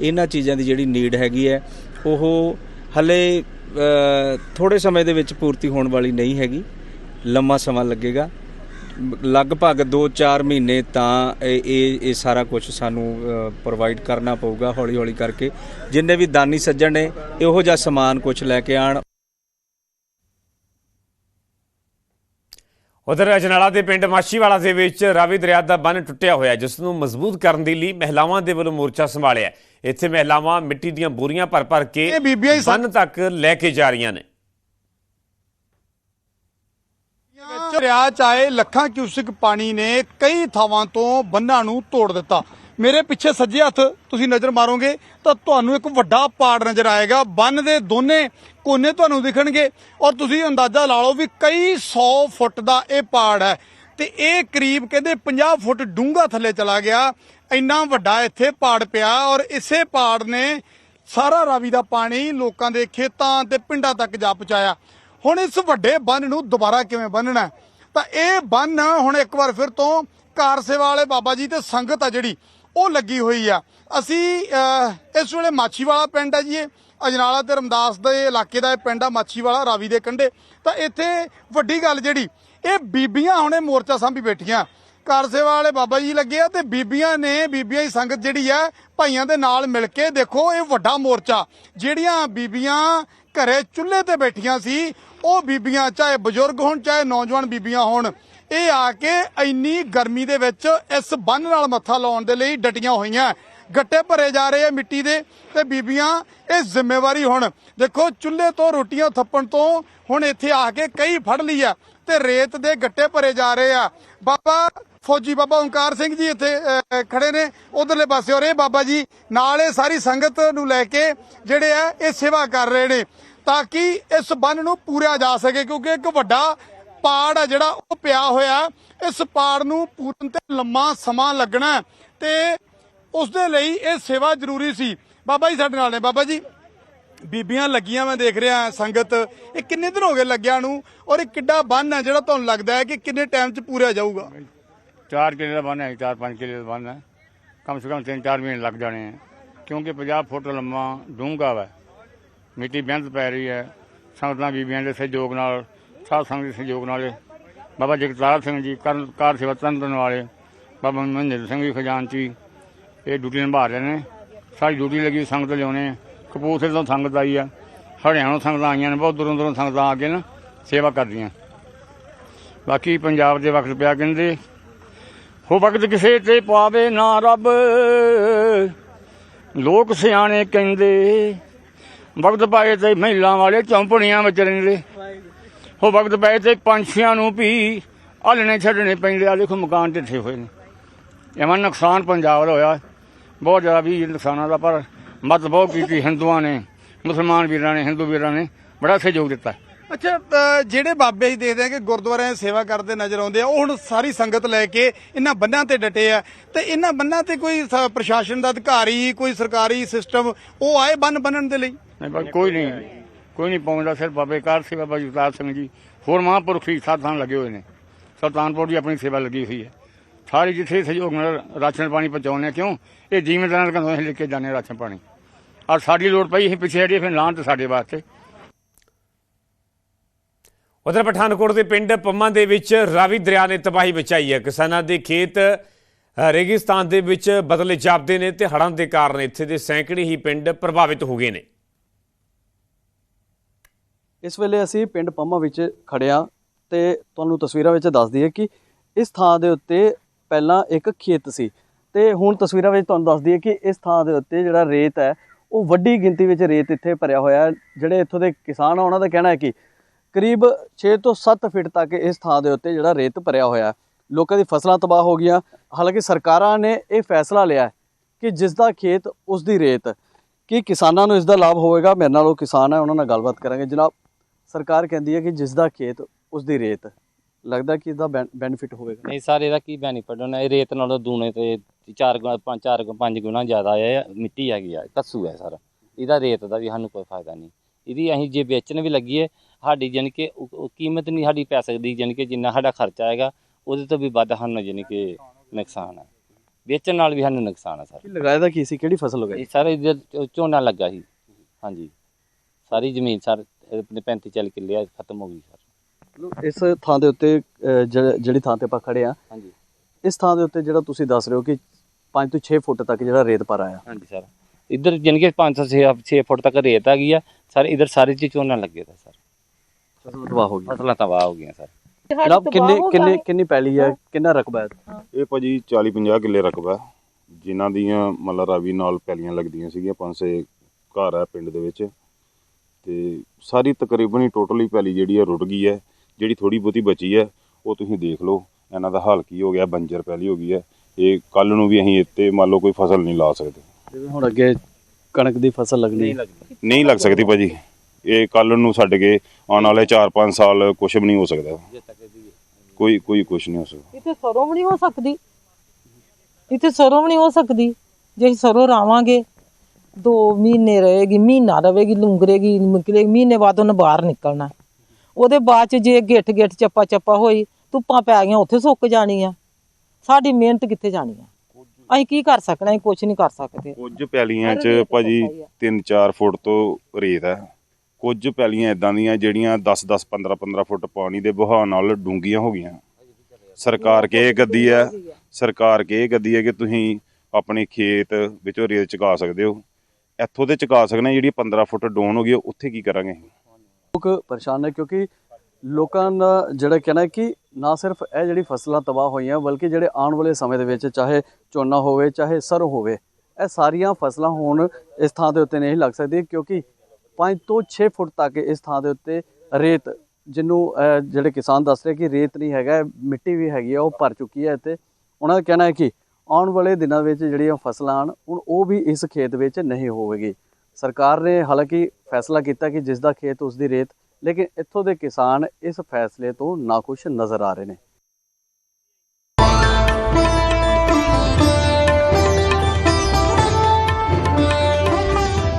ਇਹਨਾਂ ਚੀਜ਼ਾਂ ਦੀ ਜਿਹੜੀ ਨੀਡ ਹੈਗੀ ਹੈ, ਉਹ ਹਲੇ ਥੋੜੇ ਸਮੇਂ ਦੇ ਵਿੱਚ ਪੂਰਤੀ ਹੋਣ ਵਾਲੀ ਨਹੀਂ ਹੈਗੀ। ਲੰਮਾ ਸਮਾਂ ਲੱਗੇਗਾ। ਲਗਭਗ 2-4 ਮਹੀਨੇ ਤਾਂ ਇਹ ਇਹ ਸਾਰਾ ਕੁਝ ਸਾਨੂੰ ਪ੍ਰੋਵਾਈਡ ਕਰਨਾ ਪਊਗਾ ਹੌਲੀ ਹੌਲੀ ਕਰਕੇ। ਜਿੰਨੇ ਵੀ ਦਾਨੀ ਸੱਜਣ ਨੇ, ਇਹੋ ਜਿਹਾ ਸਮਾਨ ਕੁਝ ਲੈ ਕੇ ਆਣ। ਉਧਰ ਅਜਨਾਲਾ ਦੇ ਪਿੰਡ ਮਾਛੀਵਾਲਾ ਦੇ ਵਿੱਚ ਰਾਵੀ ਦਰਿਆ ਦਾ ਬੰਨ ਟੁੱਟਿਆ ਹੋਇਆ ਜਿਸ ਨੂੰ ਮਜ਼ਬੂਤ ਕਰਨ ਦੇ ਲਈ ਮਹਿਲਾਵਾਂ ਦੇ ਵੱਲੋਂ ਮੋਰਚਾ ਸੰਭਾਲਿਆ। ਇੱਥੇ ਮਹਿਲਾਵਾਂ ਮਿੱਟੀ ਦੀਆਂ ਬੋਰੀਆਂ ਭਰ ਭਰ ਕੇ ਇਹ ਬੀਬੀਆਂ ਹੀ ਸਨ। ਬੰਨ ਤੱਕ ਲੈ ਕੇ ਜਾ ਰਹੀਆਂ ਨੇ ਦਰਿਆ ਚ ਆਏ ਲੱਖਾਂ ਕਿਊਸਿਕ ਪਾਣੀ ਨੇ ਕਈ ਥਾਵਾਂ ਤੋਂ ਬੰਨਾਂ ਨੂੰ ਤੋੜ ਦਿੱਤਾ। ਮੇਰੇ ਪਿੱਛੇ ਸੱਜੇ ਹੱਥ ਤੁਸੀਂ ਨਜ਼ਰ ਮਾਰੋਗੇ ਤਾਂ ਤੁਹਾਨੂੰ ਇੱਕ ਵੱਡਾ ਪਾੜ ਨਜ਼ਰ ਆਏਗਾ। ਬੰਨ ਦੇ ਦੋਨੇ ਕੋਨੇ ਤੁਹਾਨੂੰ ਦਿਖਣਗੇ ਔਰ ਤੁਸੀਂ ਅੰਦਾਜ਼ਾ ਲਾ ਲਓ ਵੀ ਕਈ 100 ਫੁੱਟ ਦਾ ਇਹ ਪਾੜ ਹੈ। ਤੇ ਇਹ ਕਰੀਬ ਕਹਿੰਦੇ 50 ਫੁੱਟ ਡੂੰਘਾ ਥੱਲੇ ਚਲਾ ਗਿਆ। ਇੰਨਾ ਵੱਡਾ ਇੱਥੇ ਪਾੜ ਪਿਆ ਔਰ ਇਸੇ ਪਾੜ ਨੇ ਸਾਰਾ ਰਾਵੀ ਦਾ ਪਾਣੀ ਲੋਕਾਂ ਦੇ ਖੇਤਾਂ ਤੇ ਪਿੰਡਾਂ ਤੱਕ ਜਾ ਪਹੁੰਚਾਇਆ। ਹੁਣ ਇਸ ਵੱਡੇ ਬੰਨ ਨੂੰ ਦੁਬਾਰਾ ਕਿਵੇਂ ਬੰਨਣਾ ਤਾਂ ਇਹ ਬੰਨ ਹੁਣ ਇੱਕ ਵਾਰ ਫਿਰ ਤੋਂ ਕਾਰ ਸੇਵਾ ਵਾਲੇ ਬਾਬਾ ਜੀ ਤੇ ਸੰਗਤ ਆ ਜਿਹੜੀ, ਉਹ ਲੱਗੀ ਹੋਈ ਆ। ਅਸੀਂ ਇਸ ਵੇਲੇ ਮਾਛੀਵਾਲਾ ਪਿੰਡ ਹੈ ਜੀ ਇਹ। ਅਜਨਾਲਾ ਤੇ ਰਮਦਾਸ ਦੇ ਇਲਾਕੇ ਦਾ ਇਹ ਪਿੰਡ ਆ, ਮਾਛੀਵਾਲਾ ਰਾਵੀ ਦੇ ਕੰਢੇ। ਤਾਂ ਇੱਥੇ ਵੱਡੀ ਗੱਲ ਜਿਹੜੀ, ਇਹ ਬੀਬੀਆਂ ਹੁਣੇ ਮੋਰਚਾ ਸਾਂਭੀ ਬੈਠੀਆਂ। ਕਾਰ ਸੇਵਾ ਵਾਲੇ ਬਾਬਾ ਜੀ ਲੱਗੇ ਆ ਤੇ ਬੀਬੀਆਂ ਨੇ, ਬੀਬੀਆਂ ਦੀ ਸੰਗਤ ਜਿਹੜੀ ਆ, ਭਾਈਆਂ ਦੇ ਨਾਲ ਮਿਲ ਕੇ ਦੇਖੋ ਇਹ ਵੱਡਾ ਮੋਰਚਾ। ਜਿਹੜੀਆਂ ਬੀਬੀਆਂ ਘਰੇ ਚੁੱਲ੍ਹੇ ਤੇ ਬੈਠੀਆਂ ਸੀ ਉਹ ਬੀਬੀਆਂ, ਚਾਹੇ ਬਜ਼ੁਰਗ ਹੋਣ, ਚਾਹੇ ਨੌਜਵਾਨ ਬੀਬੀਆਂ ਹੋਣ, ਇਹ ਆ ਕੇ ਇੰਨੀ ਗਰਮੀ ਦੇ ਵਿੱਚ ਇਸ ਬੰਨ ਨਾਲ ਮੱਥਾ ਲਾਉਣ ਦੇ ਲਈ ਡਟੀਆਂ ਹੋਈਆਂ। ਗੱਟੇ ਭਰੇ ਜਾ ਰਹੇ ਆ ਮਿੱਟੀ ਦੇ ਤੇ ਬੀਬੀਆਂ, ਇਹ ਜ਼ਿੰਮੇਵਾਰੀ ਹੁਣ ਦੇਖੋ, ਚੁੱਲ੍ਹੇ ਤੋਂ ਰੋਟੀਆਂ ਥੱਪਣ ਤੋਂ ਹੁਣ ਇੱਥੇ ਆ ਕੇ ਕਈ ਫੜ ਲਈ ਆ ਤੇ ਰੇਤ ਦੇ ਗੱਟੇ ਭਰੇ ਜਾ ਰਹੇ ਆ। ਬਾਬਾ ਫੌਜੀ ਬਾਬਾ ਓਂਕਾਰ ਸਿੰਘ ਜੀ ਇੱਥੇ ਖੜੇ ਨੇ ਉਧਰਲੇ ਪਾਸੇ ਔਰ ਇਹ ਬਾਬਾ ਜੀ ਨਾਲ ਇਹ ਸਾਰੀ ਸੰਗਤ ਨੂੰ ਲੈ ਕੇ ਜਿਹੜੇ ਆ, ਇਹ ਸੇਵਾ ਕਰ ਰਹੇ ਨੇ। ਤਾਂ ਕਿ ਇਸ ਬੰਨ ਨੂੰ ਪੂਰਿਆ ਜਾ ਸਕੇ, ਕਿਉਂਕਿ ਇੱਕ ਵੱਡਾ ਪਾੜ ਆ ਜਿਹੜਾ ਉਹ ਪਿਆ ਹੋਇਆ। ਇਸ ਪਾੜ ਨੂੰ ਪੂਰਨ ਤੇ ਲੰਮਾ ਸਮਾਂ ਲੱਗਣਾ ਹੈ ਤੇ ਉਸ ਦੇ ਲਈ ਇਹ ਸੇਵਾ ਜ਼ਰੂਰੀ ਸੀ। ਬਾਬਾ ਜੀ ਸਾਡੇ ਨਾਲ ਨੇ। ਬਾਬਾ ਜੀ, ਬੀਬੀਆਂ ਲੱਗੀਆਂ ਮੈਂ ਦੇਖ ਰਿਹਾ ਸੰਗਤ। ਇਹ ਕਿੰਨੇ ਦਿਨ ਹੋ ਗਏ ਲੱਗਿਆ ਨੂੰ ਔਰ ਇਹ ਕਿੱਡਾ ਬੰਨ ਹੈ ਜਿਹੜਾ ਤੁਹਾਨੂੰ ਲੱਗਦਾ ਹੈ ਕਿ ਕਿੰਨੇ ਟਾਈਮ 'ਚ ਪੂਰਿਆ ਜਾਊਗਾ? ਚਾਰ ਕਿਲੇ ਦਾ ਬੰਨ ਹੈ, ਚਾਰ ਪੰਜ ਕਿਲੇ ਦਾ ਬੰਨ ਹੈ। ਕਮ ਸੇ ਕਮ ਤਿੰਨ ਚਾਰ ਮਹੀਨੇ ਲੱਗ ਜਾਣੇ ਹੈ, ਕਿਉਂਕਿ 50 ਫੁੱਟ ਲੰਮਾ ਡੂੰਘਾ ਵਾ। ਮਿੱਟੀ ਬਹਿੰਦ ਪੈ ਰਹੀ ਹੈ। ਸੰਗਤਾਂ, ਬੀਬੀਆਂ ਦੇ ਸਹਿਯੋਗ ਨਾਲ, ਸਾਧ ਸੰਗਤ ਦੇ ਸਹਿਯੋਗ ਨਾਲ ਬਾਬਾ ਜਗਤਾਰ ਸਿੰਘ ਜੀ ਕਰਨ ਕਾਰ ਸੇਵਾ ਤੰਤਨ ਵਾਲੇ ਬਾਬਾ ਮਨਜਿੰਦਰ ਸਿੰਘ ਜੀ ਖਜ਼ਾਨਚੀ ਇਹ ਡਿਊਟੀ ਨਿਭਾ ਰਹੇ ਨੇ। ਸਾਡੀ ਡਿਊਟੀ ਲੱਗੀ ਸੰਗਤ ਲਿਆਉਣੇ। ਕਪੂਰਥਲੇ ਤੋਂ ਸੰਗਤ ਆਈ ਆ। ਹਰਿਆਣਾ ਸੰਗਤਾਂ ਆਈਆਂ ਨੇ, ਬਹੁਤ ਦੂਰੋਂ ਦੂਰੋਂ ਸੰਗਤਾਂ ਆ ਕੇ ਨਾ ਸੇਵਾ ਕਰਦੀਆਂ। ਬਾਕੀ ਪੰਜਾਬ ਦੇ ਵਕਤ ਪਿਆ ਕਹਿੰਦੇ, ਹੋ ਵਕਤ ਕਿਸੇ ਤੇ ਪਾਵੇ ਨਾ ਰੱਬ। ਲੋਕ ਸਿਆਣੇ ਕਹਿੰਦੇ ਵਕਤ ਪਾਏ ਤੇ ਮਹਿਲਾ ਵਾਲੇ ਚੌਂਪੜੀਆਂ ਵਿੱਚ ਰਹਿੰਦੇ। ਹੋ ਵਕਤ ਪਾਏ ਤੇ ਪੰਛੀਆਂ ਨੂੰ ਵੀ ਆਲਣੇ ਛੱਡਣੇ ਪੈਂਦੇ। ਆ ਦੇਖੋ ਮਕਾਨ ਢਿੱਠੇ ਹੋਏ ਨੇ। ਐਵੇਂ ਨੁਕਸਾਨ ਪੰਜਾਬ ਦਾ ਹੋਇਆ। ਬਹੁਤ ਜ਼ਿਆਦਾ ਵੀ ਨੁਕਸਾਨਾਂ ਦਾ ਪਰ ਮਤ ਬਹੁਤ ਕੀਤੀ ਹਿੰਦੂਆਂ ਨੇ, ਮੁਸਲਮਾਨ ਵੀਰਾਂ ਨੇ, ਹਿੰਦੂ ਵੀਰਾਂ ਨੇ। ਬੜਾ ਸਹਿਯੋਗ ਦਿੱਤਾ। ਅੱਛਾ ਜਿਹੜੇ ਬਾਬੇ ਜੀ ਦੇਖਦੇ ਆ ਕਿ ਗੁਰਦੁਆਰਿਆਂ 'ਚ ਸੇਵਾ ਕਰਦੇ ਨਜ਼ਰ ਆਉਂਦੇ ਆ, ਉਹ ਹੁਣ ਸਾਰੀ ਸੰਗਤ ਲੈ ਕੇ ਇਹਨਾਂ ਬੰਨਾਂ ਤੇ ਡਟੇ ਆ। ਤੇ ਇਹਨਾਂ ਬੰਨਾਂ ਤੇ ਕੋਈ ਸ- ਪ੍ਰਸ਼ਾਸਨ ਦਾ ਅਧਿਕਾਰੀ, ਕੋਈ ਸਰਕਾਰੀ ਸਿਸਟਮ ਉਹ ਆਏ ਬੰਨ ਬੰਨਣ ਦੇ ਲਈ? ਨਹੀਂ ਬਸ ਕੋਈ ਨਹੀਂ। ਕੋਈ ਨਹੀਂ ਪਹੁੰਚਦਾ ਸਿਰਫ ਬਾਬੇ ਕਾਰ ਸਿੰਘ ਬਾਬਾ ਜਗਤਾਰ ਸਿੰਘ ਜੀ। ਹੋਰ ਮਹਾਂਪੁਰਖ ਮਹਾਂਪੁਰਖੀ ਸਾਧਾਂ ਲੱਗੇ ਹੋਏ ਨੇ। ਸੁਲਤਾਨਪੁਰ ਦੀ ਆਪਣੀ ਸੇਵਾ ਲੱਗੀ ਹੋਈ ਹੈ। ਸਾਰੀ ਜਿੱਥੇ ਸਹਿਯੋਗ ਨਾਲ ਰਾਸ਼ਨ ਪਾਣੀ ਪਹੁੰਚਾਉਂਦੇ ਆ ਕਿਉਂ? ਇਹ ਜ਼ਿਮੀਂਦਾਰਾਂ ਕੋਲੋਂ ਅਸੀਂ ਲੈ ਕੇ ਜਾਂਦੇ ਹਾਂ ਰਾਸ਼ਨ ਪਾਣੀ। ਔਰ ਸਾਡੀ ਲੋੜ ਪਈ ਅਸੀਂ ਪਿੱਛੇ ਹਟੀਏ, ਫਿਰ ਲਾਂ ਤੇ ਸਾਡੇ ਵਾਸਤੇ। ਉਧਰ ਪਠਾਨਕੋਟ ਦੇ ਪਿੰਡ ਪੰਮਾ ਦੇ ਵਿੱਚ ਰਾਵੀ ਦਰਿਆ ਨੇ ਤਬਾਹੀ ਮਚਾਈ ਹੈ। ਕਿਸਾਨਾਂ ਦੇ ਖੇਤ ਰੇਗਿਸਤਾਨ ਦੇ ਵਿੱਚ ਬਦਲੇ ਜਾਪਦੇ ਨੇ ਤੇ ਹੜ੍ਹਾਂ ਦੇ ਕਾਰਨ ਇੱਥੇ ਦੇ ਸੈਂਕੜੇ ਹੀ ਪਿੰਡ ਪ੍ਰਭਾਵਿਤ ਹੋ ਗਏ ਨੇ। ਇਸ ਵੇਲੇ ਅਸੀਂ ਪਿੰਡ ਪੰਮਾ ਵਿੱਚ ਖੜਿਆ ਤੇ ਤੁਹਾਨੂੰ ਤਸਵੀਰਾਂ ਵਿੱਚ ਦੱਸ ਦਈਏ ਕਿ ਇਸ ਥਾਂ ਦੇ ਉੱਤੇ ਪਹਿਲਾਂ ਇੱਕ ਖੇਤ ਸੀ ਤੇ ਹੁਣ ਤਸਵੀਰਾਂ ਵਿੱਚ ਤੁਹਾਨੂੰ ਦੱਸ ਦਈਏ ਕਿ ਇਸ ਥਾਂ ਦੇ ਉੱਤੇ ਜਿਹੜਾ ਰੇਤ ਹੈ, ਉਹ ਵੱਡੀ ਗਿਣਤੀ ਵਿੱਚ ਰੇਤ ਇੱਥੇ ਭਰਿਆ ਹੋਇਆ ਹੈ, ਜਿਹੜੇ ਇੱਥੋਂ ਦੇ ਕਿਸਾਨ ਆ, ਉਹਨਾਂ ਦਾ ਕਹਿਣਾ ਹੈ ਕਿ ਕਰੀਬ 6 ਤੋਂ 7 ਫੁੱਟ ਤੱਕ ਇਸ ਥਾਂ ਦੇ ਉੱਤੇ ਜਿਹੜਾ ਰੇਤ ਭਰਿਆ ਹੋਇਆ ਲੋਕਾਂ ਦੀ ਫਸਲਾਂ ਤਬਾਹ ਹੋ ਗਈਆਂ। ਹਾਲਾਂਕਿ ਸਰਕਾਰਾਂ ਨੇ ਇਹ ਫੈਸਲਾ ਲਿਆ ਕਿ ਜਿਸ ਦਾ ਖੇਤ, ਉਸ ਦੀ ਰੇਤ, ਕੀ ਕਿਸਾਨਾਂ ਨੂੰ ਇਸ ਦਾ ਲਾਭ ਹੋਵੇਗਾ? ਮੇਰੇ ਨਾਲ ਉਹ ਕਿਸਾਨ ਹੈ, ਉਹਨਾਂ ਨਾਲ ਗੱਲਬਾਤ ਕਰਾਂਗੇ। ਜਨਾਬ ਸਰਕਾਰ ਕਹਿੰਦੀ ਹੈ ਕਿ ਜਿਸ ਦਾ ਖੇਤ ਉਸ ਦੀ ਰੇਤ ਲੱਗਦਾ ਕਿ ਇਹਦਾ ਬੈਨੀਫਿਟ ਹੋਵੇਗਾ। ਨਹੀਂ ਸਰ ਇਹਦਾ ਕੀ ਬੈਨੀਫਿਟ ਹੋਣਾ? ਇਹ ਰੇਤ ਨਾਲੋਂ ਦੂਣੇ ਤੇ ਚਾਰ ਗੁਣਾ ਪੰਜ ਚਾਰ ਗੁਣਾ ਪੰਜ ਗੁਣਾ ਜ਼ਿਆਦਾ ਹੈ ਮਿੱਟੀ ਹੈਗੀ ਆ ਕੱਸੂ ਹੈ ਸਰ। ਇਹਦਾ ਰੇਤ ਦਾ ਵੀ ਸਾਨੂੰ ਕੋਈ ਫਾਇਦਾ ਨਹੀਂ। ਇਹਦੀ ਅਸੀਂ ਜੇ ਵੇਚਣ ਵੀ ਲੱਗੀਏ ਸਾਡੀ ਜਾਣੀ ਕਿ ਕੀਮਤ ਨਹੀਂ ਸਾਡੀ ਪੈ ਸਕਦੀ ਜਾਣੀ ਕਿ ਜਿੰਨਾ ਸਾਡਾ ਖਰਚਾ ਆਏਗਾ ਉਹਦੇ ਤੋਂ ਵੀ ਵੱਧ ਸਾਨੂੰ ਜਾਣੀ ਕਿ ਨੁਕਸਾਨ ਹੈ ਵੇਚਣ ਨਾਲ ਵੀ ਸਾਨੂੰ ਨੁਕਸਾਨ ਹੈ ਸਰ। ਲਗਾਇਆ ਦਾ ਕੀ ਸੀ? ਕਿਹੜੀ ਫਸਲ ਲਗਾਈ ਸਰ ਝੋਨਾ ਲੱਗਾ ਸੀ। ਹਾਂਜੀ। ਸਾਰੀ ਜ਼ਮੀਨ ਸਰ ਆਪਣੇ 35 40 ਕਿੱਲੇ ਆ, ਖਤਮ ਹੋ ਗਈ ਸਰ। ਇਸ ਥਾਂ ਦੇ ਉੱਤੇ ਅਹ, ਜ- ਜਿਹੜੀ ਥਾਂ ਤੇ ਆਪਾਂ ਖੜੇ ਆ ਹਾਂਜੀ। ਇਸ ਥਾਂ ਦੇ ਉੱਤੇ ਜਿਹੜਾ ਤੁਸੀਂ ਦੱਸ ਰਹੇ ਹੋ ਕਿ 5 ਤੋਂ 6 ਫੁੱਟ ਤੱਕ ਜਿਹੜਾ ਰੇਤ ਭਰਾ ਆ। ਹਾਂਜੀ ਸਰ। ਇਧਰ ਜਾਣੀ ਕਿ 5 ਤੋਂ 6 ਫੁੱਟ ਤੱਕ ਰੇਤ ਹੈਗੀ ਆ। ਸਰ ਇਧਰ ਸਾਰੇ ਚ ਝੋਨਾ ਲੱਗੇ ਦਾ ਸਰ। ਫਸਲ ਤਬਾਹ ਹੋ ਗਈ ਫਸਲਾਂ ਤਬਾਹ ਹੋ ਗਈਆਂ ਸਰ। ਜਨਾਬ ਕਿੰਨੇ ਕਿੰਨੇ ਕਿੰਨੀ ਪੈਲੀ ਹੈ ਕਿੰਨਾ ਰਕਬਾ ਹੈ ਇਹ ਭਾਜੀ 40 50 ਕਿੱਲੇ ਰਕਬਾ। ਹੈ, ਜਿਨ੍ਹਾਂ ਦੀਆਂ ਮਤਲਬ ਰਾਵੀ ਨਾਲ ਪੈਲੀਆਂ ਲੱਗਦੀਆਂ ਸੀਗੀਆਂ ਪੰਜ ਛੇ ਘਰ ਹੈ ਪਿੰਡ ਦੇ ਵਿੱਚ। ਤੇ ਸਾਰੀ ਤਕਰੀਬਨ ਹੀ ਟੋਟਲੀ ਪੈਲੀ ਜਿਹੜੀ ਹੈ ਰੁੜ ਗਈ ਹੈ ਜਿਹੜੀ ਥੋੜੀ ਬਹੁਤੀ ਬਚੀ ਹੈ ਉਹ ਤੁਸੀਂ ਦੇਖ ਲਓ ਇਹਨਾਂ ਦਾ ਹਾਲ ਕੀ ਹੋ ਗਿਆ ਬੰਜਰ ਪੈਲੀ ਹੋ ਗਈ ਹੈ ਇਹ ਕੱਲ ਨੂੰ ਵੀ ਅਸੀਂ ਇੱਥੇ ਮੰਨ ਲਓ ਕੋਈ ਫਸਲ ਨਹੀਂ ਲਾ ਸਕਦੇ। ਜਿਵੇਂ ਹੁਣ ਅੱਗੇ ਕਣਕ ਦੀ ਫਸਲ ਲੱਗਣੀ। ਨਹੀਂ ਲੱਗ ਸਕਦੀ ਭਾਜੀ। ਇਹ ਕੱਲ ਨੂੰ ਛੱਡ ਕੇ ਆਉਣ ਵਾਲੇ 4-5 ਸਾਲ ਕੁਝ ਵੀ ਨਹੀਂ ਹੋ ਸਕਦਾ। ਕੋਈ ਕੋਈ ਕੁਝ ਨਹੀਂ ਹੋ ਸਕਦਾ। ਇੱਥੇ ਸਰੋਂ ਵੀ ਨਹੀਂ ਹੋ ਸਕਦੀ। ਇੱਥੇ ਸਰੋਂ ਵੀ ਨਹੀਂ ਹੋ ਸਕਦੀ। ਜੇ ਅਸੀਂ ਸਰੋਂ ਰਾਵਾਂਗੇ 2 ਮਹੀਨੇ ਰਹੇਗੀ ਮਹੀਨਾ ਰਵੇਗੀ ਲੂੰਗਰੇਗੀ ਨਿਕਲੇਗੀ ਮਹੀਨੇ ਬਾਅਦ ਉਹਨੇ ਬਾਹਰ ਨਿਕਲਣਾ। ਉਹਦੇ ਬਾਅਦ ਚ ਜੇ ਗਿੱਠ ਗਿੱਠ ਚੱਪਾ ਚੱਪਾ ਹੋਈ ਧੁੱਪਾਂ ਪੈ ਗਈਆਂ ਉੱਥੇ ਸੁੱਕ ਜਾਣੀ ਆ ਸਾਡੀ ਮਿਹਨਤ ਕਿੱਥੇ ਜਾਣੀ ਆ? ਅਸੀਂ ਕੀ ਕਰ ਸਕਣਾ? ਅਸੀਂ ਕੁਝ ਨਹੀਂ ਕਰ ਸਕਦੇ। ਕੁਝ ਪੈਲੀਆਂ 'ਚ ਭਾਜੀ ਤਾਂ ਸਹੀ ਆ। 3-4 ਫੁੱਟ ਤੋਂ ਰੇਤ ਹੈ ਕੁਝ ਪੈਲੀਆਂ ਇਦਾਂ ਦੀਆਂ ਜਿਹੜੀਆਂ 10-10 15-15 ਫੁੱਟ ਪਾਣੀ ਦੇ ਵਹਾਅ ਨਾਲ ਡੂੰਘੀਆਂ ਹੋ ਗਈਆਂ। ਸਰਕਾਰ ਕੇ ਗੱਦੀ ਹੈ ਸਰਕਾਰ ਕੇ ਗੱਦੀ ਹੈ ਕਿ ਤੁਸੀਂ ਆਪਣੇ ਖੇਤ ਵਿੱਚੋਂ ਰੇਤ ਚੁਕਾ ਸਕਦੇ ਹੋ? ਇੱਥੋਂ ਦੇ ਚੁਕਾ ਸਕਦੇ ਜਿਹੜੀ 15 ਫੁੱਟ ਡੋਨ ਹੋ ਗਈ, ਉਹ ਉੱਥੇ ਕੀ ਕਰਾਂਗੇ ਲੋਕ ਪਰੇਸ਼ਾਨ ਨੇ, ਕਿਉਂਕਿ ਲੋਕਾਂ ਦਾ ਜਿਹੜਾ ਕਹਿਣਾ ਹੈ ਕਿ ਨਾ ਸਿਰਫ ਇਹ ਜਿਹੜੀ ਫਸਲਾਂ ਤਬਾਹ ਹੋਈਆਂ, ਬਲਕਿ ਜਿਹੜੇ ਆਉਣ ਵਾਲੇ ਸਮੇਂ ਦੇ ਵਿੱਚ ਚਾਹੇ ਝੋਨਾ ਹੋਵੇ, ਚਾਹੇ ਸਰੋਂ ਹੋਵੇ, ਇਹ ਸਾਰੀਆਂ ਫਸਲਾਂ ਹੁਣ ਇਸ ਥਾਂ ਦੇ ਉੱਤੇ ਨਹੀਂ ਲੱਗ ਸਕਦੀਆਂ, ਕਿਉਂਕਿ 5 ਤੋਂ 6 ਫੁੱਟ ਤੱਕ ਇਸ ਥਾਂ ਦੇ ਉੱਤੇ ਰੇਤ, ਜਿਹਨੂੰ ਜਿਹੜੇ ਕਿਸਾਨ ਦੱਸ ਰਹੇ ਕਿ ਰੇਤ ਨਹੀਂ ਹੈਗਾ, ਮਿੱਟੀ ਵੀ ਹੈਗੀ ਆ, ਉਹ ਭਰ ਚੁੱਕੀ ਹੈ ਇੱਥੇ। ਉਹਨਾਂ ਦਾ ਕਹਿਣਾ ਹੈ ਕਿ ਆਉਣ ਵਾਲੇ ਦਿਨਾਂ ਵਿੱਚ ਜਿਹੜੀਆਂ ਫਸਲਾਂ ਹਨ, ਹੁਣ ਉਹ ਵੀ ਇਸ ਖੇਤ ਵਿੱਚ ਨਹੀਂ ਹੋਵੇਗੀ। ਸਰਕਾਰ ਨੇ ਹਾਲਾਂਕਿ ਫੈਸਲਾ ਕੀਤਾ ਕਿ ਜਿਸ ਦਾ ਖੇਤ ਉਸ ਦੀ ਰੇਤ, ਲੇਕਿਨ ਇੱਥੋਂ ਦੇ ਕਿਸਾਨ ਇਸ ਫੈਸਲੇ ਤੋਂ ਨਾਖੁਸ਼ ਨਜ਼ਰ ਆ ਰਹੇ ਨੇ।